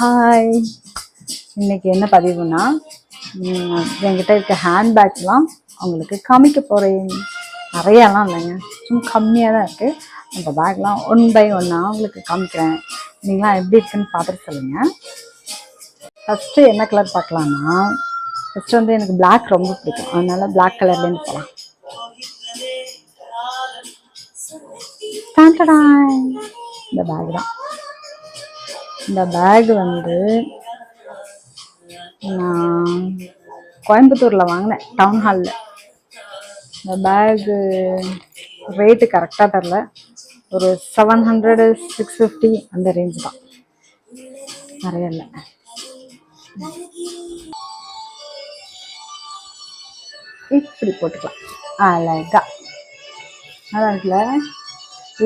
Hi இன்னைக்கு என்ன பதிவுனா என்கிட்ட இருக்க ஹேண்ட்பேக்லாம் உங்களுக்கு காமிக்க போகிறேன் நிறையாலாம் இல்லைங்க. சும்மா கம்மியாக தான் இருக்குது அந்த பேக்லாம் ஒன் பை ஒன்னாக உங்களுக்கு காமிக்கிறேன். நீங்களாம் எப்படி இருக்குன்னு பார்த்துட்டு சொல்லுங்கள் ஃபஸ்ட்டு என்ன கலர் பார்க்கலான்னா ஃபஸ்ட்டு வந்து எனக்கு பிளாக் ரொம்ப பிடிக்கும். அதனால பிளாக் கலர்லேருந்து போகலாம் இந்த பேக் தான். இந்த பேக் வந்து நான் கோயம்புத்தூரில் வாங்கினேன் டவுன் ஹாலில் இந்த பேகு ரேட்டு கரெக்டாக தெரில ஒரு செவன் ஹண்ட்ரடு சிக்ஸ் ஃபிஃப்டி அந்த ரேஞ்ச் தான். நிறைய இல்லை. இப்படி போட்டுக்கலாம். அழகா. அதான் இருக்குல்ல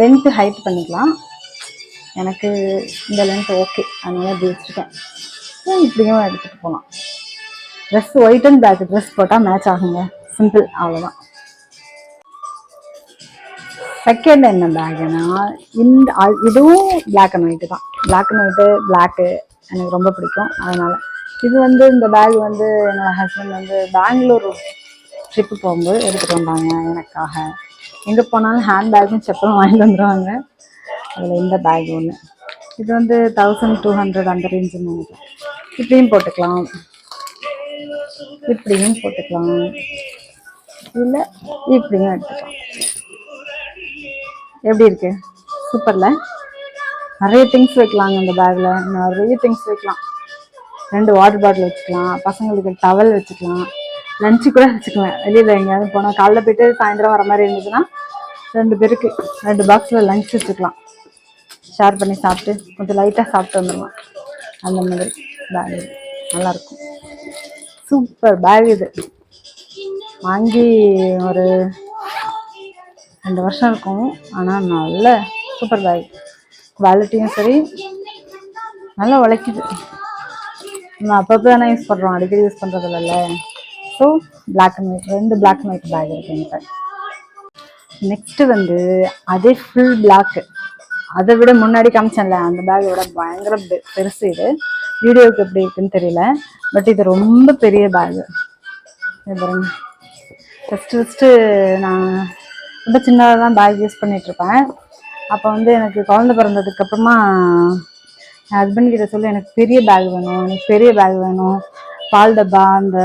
லென்த்து ஹைட் பண்ணிக்கலாம். எனக்கு இந்த லென்த் ஓகே அதனால இப்படி வச்சுருக்கேன் இப்படியும் எடுத்துகிட்டு போகலாம் dress white and black dress போட்டால் மேட்ச் ஆகுங்க. சிம்பிள் அவ்வளோதான் செகண்ட் என்ன பேக்குன்னா இந்த இதுவும் பிளாக் அண்ட் ஒயிட்டு தான். பிளாக் அண்ட் ஒயிட்டு பிளாக்கு எனக்கு ரொம்ப பிடிக்கும். அதனால் இது வந்து இந்த பேக் வந்து என்னோடய ஹஸ்பண்ட் வந்து பெங்களூர் ட்ரிப்பு போகும்போது எடுத்துகிட்டு வந்தாங்க. எனக்காக. எங்கே போனாலும் ஹேண்ட் பேக்கும் செப்பலும் வாங்கிட்டு வந்துடுவாங்க அதில் இந்த பேக் ஒன்று இது வந்து தௌசண்ட் டூ ஹண்ட்ரட் அந்த ரேஞ்சுன்னு நினைக்கிறேன். இப்படியும் போட்டுக்கலாம். இப்படியும் போட்டுக்கலாம். இல்லை இப்படியும் எடுத்துக்கலாம். எப்படி இருக்கு? சூப்பர்ல நிறைய திங்ஸ் வைக்கலாங்க இந்த பேக்ல நிறைய திங்ஸ் வைக்கலாம். ரெண்டு வாட்டர் பாட்டில் வச்சுக்கலாம். பசங்களுக்கு டவல் வச்சுக்கலாம். லஞ்சு கூட வச்சுக்கலாம். வெளியில் எங்கேயாவது போனால் காலைல போயிட்டு சாயந்தரம் வர மாதிரி இருந்துச்சுன்னா ரெண்டு பேருக்கு ரெண்டு பாக்ஸில் லஞ்ச் வச்சுக்கலாம். ஷேர் பண்ணி சாப்பிட்டு கொஞ்சம் லைட்டாக சாப்பிட்டு வந்துடலாம் அந்த மாதிரி பேக் இது. நல்லாயிருக்கும் சூப்பர் பேக் இது. வாங்கி ஒரு ரெண்டு வருஷம் இருக்கும். ஆனால் நல்ல சூப்பர் பேக் குவாலிட்டியும் சரி நல்லா உழைக்குது. நம்ம அப்பப்போ தானே யூஸ் பண்ணுறோம் அடிக்கடி யூஸ் பண்ணுறது இல்லைல்ல ஸோ பிளாக் அண்ட் ஒயிட் ரெண்டு பிளாக் அண்ட் ஒயிட் பேக் இருக்கு என்கிட்ட. நெக்ஸ்ட்டு வந்து அதே ஃபுல் பிளாக்கு அதை விட முன்னாடி காமிச்சேன்ல அந்த பேக் விட பயங்கர பெ- பெருசு இது. வீடியோவுக்கு எப்படி இருக்குன்னு தெரியல. பட் இது ரொம்ப பெரிய பேகு பாருங்க. ஃபஸ்ட்டு ஃபஸ்ட்டு நான் ரொம்ப சின்னதாக தான் பேக் யூஸ் பண்ணிகிட்ருப்பேன் அப்போ வந்து எனக்கு குழந்த பிறந்ததுக்கு அப்புறமா என் ஹஸ்பண்ட் கிட்ட சொல்லி எனக்கு பெரிய பேக் வேணும் எனக்கு பெரிய பேக் வேணும். பால் டப்பா அந்த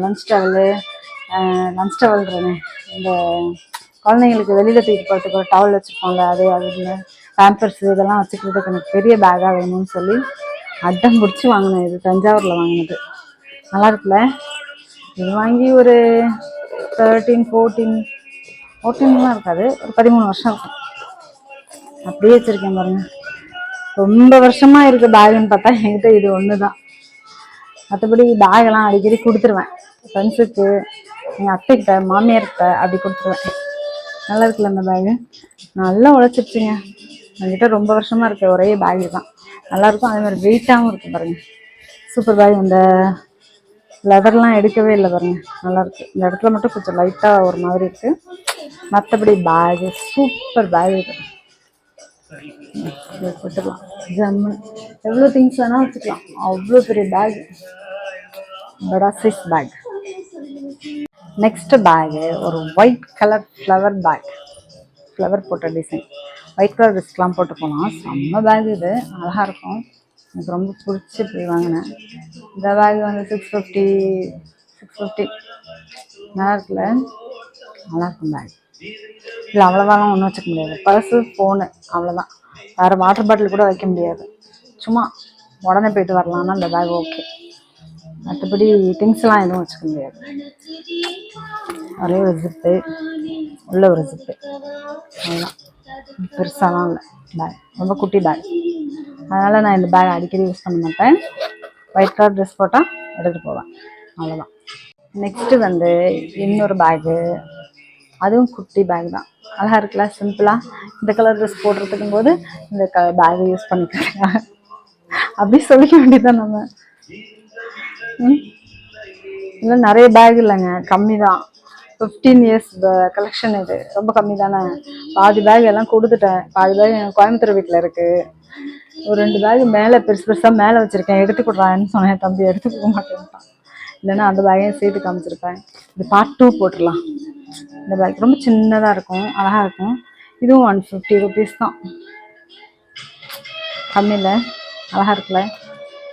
லஞ்ச் டவலு லஞ்ச் டவல் இந்த குழந்தைங்களுக்கு வெளியில் தூக்கிட்டு போகிறதுக்கு ஒரு டவல் வச்சுருப்போம்ல அது அது. பேம்பர்ஸ் இதெல்லாம் வச்சுக்கிறதுக்கு எனக்கு பெரிய பேக்காக வேணும்னு சொல்லி அட்டம் பிடிச்சி வாங்கினேன். இது தஞ்சாவூரில் வாங்கினது. நல்லா இருக்குல்ல? இது வாங்கி ஒரு தேர்ட்டீன் ஃபோர்டீன் ஃபோர்டீன்லாம் இருக்காது. ஒரு பதிமூணு வருஷம் இருக்கும். அப்படியே வச்சிருக்கேன் பாருங்க. ரொம்ப வருஷமா இருக்க பேகுன்னு பார்த்தா என்கிட்ட இது ஒன்று தான் மற்றபடி பேகெல்லாம் அடிக்கடி கொடுத்துருவேன். ஃப்ரெண்ட்ஸுக்கு எங்கள் அத்தைக்கிட்ட மாமியார்கிட்ட அப்படி கொடுத்துருவேன். நல்லா இருக்குல்ல அந்த பேகு நல்லா உழைச்சிருச்சுங்க. என்கிட்ட ரொம்ப வருஷமா இருக்க ஒரே பேக் தான். நல்லா இருக்கும் அதே மாதிரி வெயிட்டாகவும் இருக்கும் பாருங்க. சூப்பர் பேக் இந்த லெதர்லாம் எடுக்கவே இல்லை பாருங்க. நல்லா இருக்கு இந்த இடத்துல மட்டும் கொஞ்சம் லைட்டாக ஒரு மாதிரி இருக்கு. மற்றபடி பேகு சூப்பர் பேக் இது போட்டுக்கலாம். ஜம்மு எவ்வளோ திங்ஸ் வேணால் வச்சுக்கலாம். அவ்வளோ பெரிய பேக் படா சைஸ் பேக் நெக்ஸ்ட் பேகு ஒரு white colour flower bag flower போட்ட டிசைன் ஒயிட் கலர் ரிஸ்க்லாம் போட்டு போகலாம் செம்ம பேக் இது. அழகாக இருக்கும். எனக்கு ரொம்ப பிடிச்சி போய் வாங்கினேன். இந்த பேக் வந்து சிக்ஸ் ஃபிஃப்டி சிக்ஸ் ஃபிஃப்டி நல்லா இருக்குல்ல? நல்லா இருக்கும் பேக் இல்லை அவ்வளோதாலாம் ஒன்றும் வச்சுக்க முடியாது. பர்ஸு ஃபோனு அவ்வளோதான் வேறு வாட்டர் பாட்டில் கூட வைக்க முடியாது. சும்மா உடனே போயிட்டு வரலான்னா இந்த பேக் ஓகே மற்றபடி திங்ஸ்லாம் எதுவும் வச்சுக்க முடியாது. ஒரே ஒரு ஜிப்பு உள்ள ஒரு ஜிப்பு அவ்வளோதான் பெருசாலாம் இல்லை. பேக் ரொம்ப குட்டி பேக் அதனால் நான் இந்த பேக் அடிக்கடி யூஸ் பண்ண மாட்டேன். ஒயிட் கலர் ட்ரெஸ் போட்டால் எடுத்துகிட்டு போவேன். அவ்வளோதான் நெக்ஸ்ட்டு வந்து இன்னொரு பேகு அதுவும் குட்டி பேக் தான். அழகாக இருக்குல்ல? சிம்பிளாக இந்த கலர் ட்ரெஸ் போடுறதுக்கும் போது இந்த க பேகை யூஸ் பண்ணிக்கிறேன் அப்படி சொல்லிக்க வேண்டியதான் நம்ம. ம்? இல்லை நிறைய பேக் இல்லைங்க. கம்மி தான் ஃபிஃப்டீன் இயர்ஸ் கலெக்ஷன் இது. ரொம்ப கம்மி தானே பாதி பேக் எல்லாம் கொடுத்துட்டேன். பாதி பேக் எங்கள் கோயம்புத்தூர் வீட்டில் இருக்குது ஒரு ரெண்டு பேக் மேலே பெருசு பெருசாக மேலே வச்சுருக்கேன். எடுத்து கொடுறான்னு சொன்னேன். தம்பி எடுத்து கொடுக்க மாட்டேன்ட்டான். இல்லைன்னா அந்த பேக்கையும் சேர்த்து காமிச்சிருப்பேன். இது பார்ட் டூ போட்டுடலாம். இந்த பேக் ரொம்ப சின்னதாக இருக்கும். அழகாக இருக்கும். இதுவும் ஒன் ஃபிஃப்டி ருபீஸ் தான். கம்மியில் அழகாக இருக்குல்ல?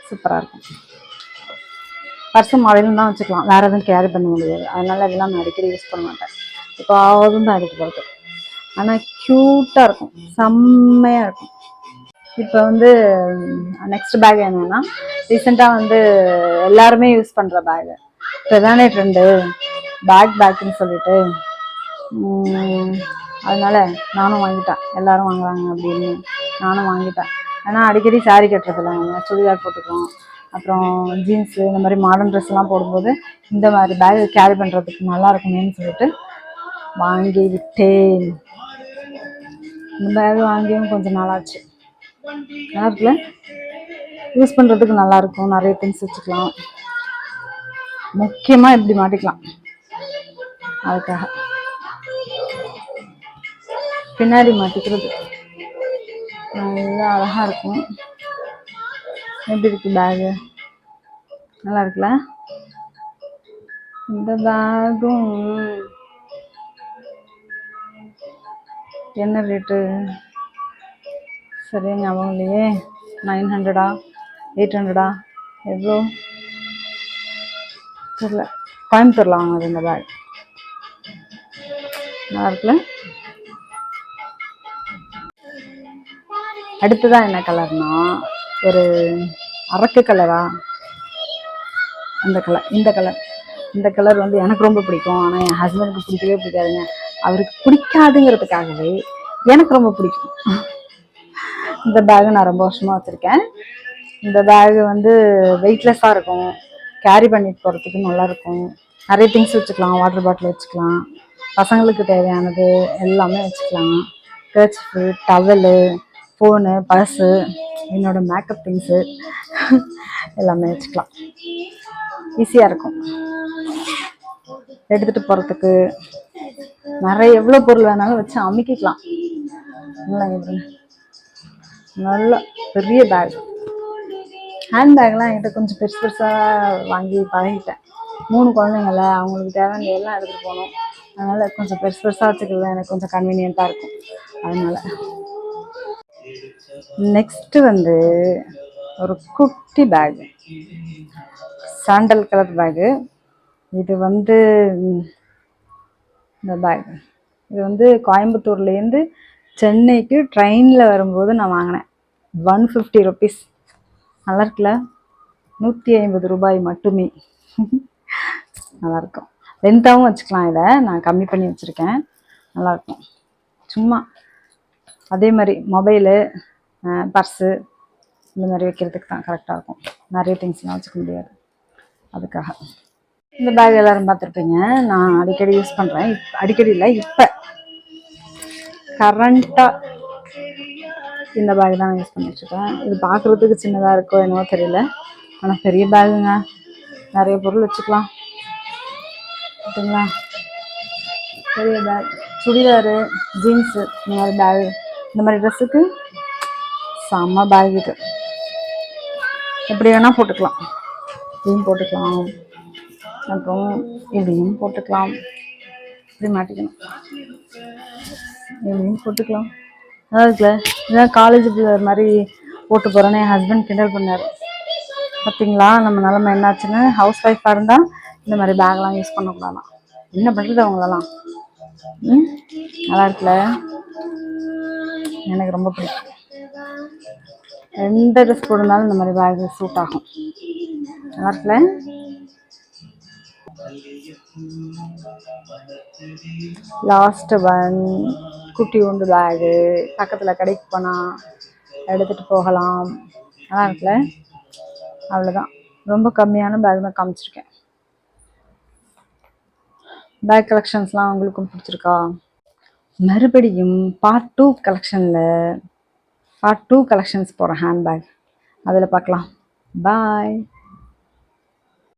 சூப்பராக இருக்கும். பர்ஸு மாடலும் தான் வச்சுக்கலாம். வேறு எதுவும் கேரி பண்ண முடியாது. அதனால் இதெல்லாம் நான் அடிக்கடி யூஸ் பண்ண மாட்டேன். இப்போ ஆவதும் தான் அடிக்க போகிறது ஆனால் க்யூட்டாக இருக்கும். செம்மையாக இருக்கும். இப்போ வந்து நெக்ஸ்ட் பேக் என்னன்னா ரீசெண்டாக வந்து எல்லாருமே யூஸ் பண்ணுற பேகு இப்போ தானே ட்ரெண்டு பேக் பேக்குன்னு சொல்லிட்டு. அதனால நானும் வாங்கிட்டேன். எல்லாரும் வாங்குறாங்க அப்படின்னு நானும் வாங்கிட்டேன். ஏன்னா அடிக்கடி சாரி கட்டுறதில்ல. நம்ம சுடிதார் போட்டுக்கிறோம் அப்புறம் ஜீன்ஸு இந்த மாதிரி மாடர்ன் ட்ரெஸ்லாம் போடும்போது இந்த மாதிரி பேக் கேரி பண்ணுறதுக்கு நல்லா இருக்குமேன்னு சொல்லிட்டு வாங்கி விட்டேன். இந்த பேக் வாங்கியும் கொஞ்சம் நாளாச்சு. நல்லா இருக்குல்ல? யூஸ் பண்ணுறதுக்கு நல்லாயிருக்கும் நிறைய திங்ஸ் வச்சுக்கலாம். முக்கியமாக இப்படி மாட்டிக்கலாம். அதுக்காக. பின்னாடி மாட்டிக்கிறது. நல்லா அழகாக இருக்கும். எப்படி இருக்கு பேகு நல்லா இருக்குல்ல? இந்த பேகும் என்ன ரேட்டு சரியா ஞாபகம் இல்லையே. நைன் ஹண்ட்ரடா எயிட் ஹண்ட்ரடா எவ்வளோ? தெரியல. கோயம்புத்தூரில் வாங்கினது இந்த பேக் நல்லா இருக்குல்ல? அடுத்ததான் என்ன கலர்னா ஒரு அரக்கு கலரா? அந்த கலர் இந்த கலர் இந்த கலர் வந்து எனக்கு ரொம்ப பிடிக்கும். ஆனால் என் ஹஸ்பண்டுக்கு பிடிக்கவே பிடிக்காதுங்க. அவருக்கு பிடிக்காதுங்கிறதுக்காகவே எனக்கு ரொம்ப பிடிக்கும். இந்த பேகு நான் ரொம்ப வருஷமாக வச்சுருக்கேன். இந்த பேகு வந்து வெயிட்லெஸ்ஸாக இருக்கும். கேரி பண்ணிட்டு போகிறதுக்கு நல்லாயிருக்கும் நிறைய திங்ஸ் வச்சுக்கலாம். வாட்டர் பாட்டில் வச்சுக்கலாம். பசங்களுக்கு தேவையானது எல்லாமே வச்சுக்கலாம். கர்ச்சிஃபு டவலு ஃபோனு பர்ஸு என்னோட மேக்கப் திங்ஸு எல்லாமே வச்சுக்கலாம். ஈஸியாக இருக்கும். எடுத்துகிட்டு போகிறதுக்கு நிறைய எவ்வளோ பொருள் வேணாலும் வச்சு அமைக்கிக்கலாம். நல்லா நல்ல பெரிய பேக் ஹேண்ட் பேக்லாம் என்கிட்ட கொஞ்சம் பெருசு பெருசாக வாங்கி பழகிட்டேன். மூணு குழந்தைங்கள அவங்களுக்கு தேவையான எல்லாம் எடுத்துகிட்டு போகணும். அதனால் கொஞ்சம் பெருசு பெருசாக வச்சுக்கிறது எனக்கு கொஞ்சம் கன்வீனியண்ட்டாக இருக்கும். அதனால் நெக்ஸ்ட்டு வந்து ஒரு குட்டி பேக் சாண்டல் கலர் பேகு இது வந்து இந்த பேக் இது வந்து கோயம்புத்தூர்லேருந்து சென்னைக்கு ட்ரெயினில் வரும்போது நான் வாங்கினேன். ஒன் ஃபிஃப்டி ருபீஸ் நல்லா இருக்குல்ல? நூற்றி ஐம்பது ரூபாய் மட்டுமே. நல்லாயிருக்கும் லென்த்தாகவும் வச்சுக்கலாம் இதை. நான் கம்மி பண்ணி வச்சுருக்கேன். நல்லாயிருக்கும் சும்மா. அதே மாதிரி மொபைலு பர்ஸு இந்த மாதிரி வைக்கிறதுக்கு தான் கரெக்டாக இருக்கும். நிறைய திங்ஸ்லாம் வச்சுக்க முடியாது. அதுக்காக. இந்த பேக் எல்லோரும் பார்த்துருப்பீங்க. நான் அடிக்கடி யூஸ் பண்ணுறேன் இப் அடிக்கடி இல்லை இப்போ. கரண்ட்டாக இந்த பேக் தான் யூஸ் பண்ணிட்டுருக்கேன் இது பார்க்குறதுக்கு சின்னதாக இருக்கோ என்னவோ தெரியல. ஆனால் பெரிய பேகுங்க நிறைய பொருள் வச்சுக்கலாம். ஓகேங்களா பெரிய பேக் சுடிதாரு ஜீன்ஸு இந்த மாதிரி பேகு இந்த மாதிரி ட்ரெஸ்ஸுக்கு செம்ம பேக் இது. எப்படி வேணால் போட்டுக்கலாம். இப்படியும் போட்டுக்கலாம். அப்புறம் இப்படியும் போட்டுக்கலாம். இப்படி மாட்டிக்கணும். இப்படியும் போட்டுக்கலாம். நல்லா இருக்குல்ல? இதான் காலேஜ் மாதிரி போட்டு போகிறேன்னு என் ஹஸ்பண்ட் கிண்டல் பண்ணார். பார்த்தீங்களா நம்ம நிலமை என்னாச்சுன்னு? ஹவுஸ் ஒய்ஃபாக இருந்தால் இந்த மாதிரி பேக்லாம் யூஸ் பண்ணக்கூடாதான். என்ன பண்ணுறது அவங்களெல்லாம்? ம்? நல்லா இருக்குல்ல? எனக்கு ரொம்ப பிடிக்கும். எந்த ட்ரெஸ் போட்டிருந்தாலும் இந்த மாதிரி பேக் சூட் ஆகும். நல்லா இருக்குல்ல? லாஸ்ட் ஒன் குட்டி உண்டு பேகு பக்கத்தில் கடைக்கு போனால் எடுத்துகிட்டு போகலாம். நல்லா இருக்குல்ல? அவ்வளோதான் ரொம்ப கம்மியான பேக் தான் காமிச்சிருக்கேன். பேக் கலெக்ஷன்ஸ்லாம் உங்களுக்கும் பிடிச்சிருக்கா? மறுபடியும் பார்ட் டூ கலெக்ஷனில் பார்ட் டூ கலெக்ஷன்ஸ் போகிறேன் ஹேண்ட்பேக் அதில் பார்க்கலாம். பாய்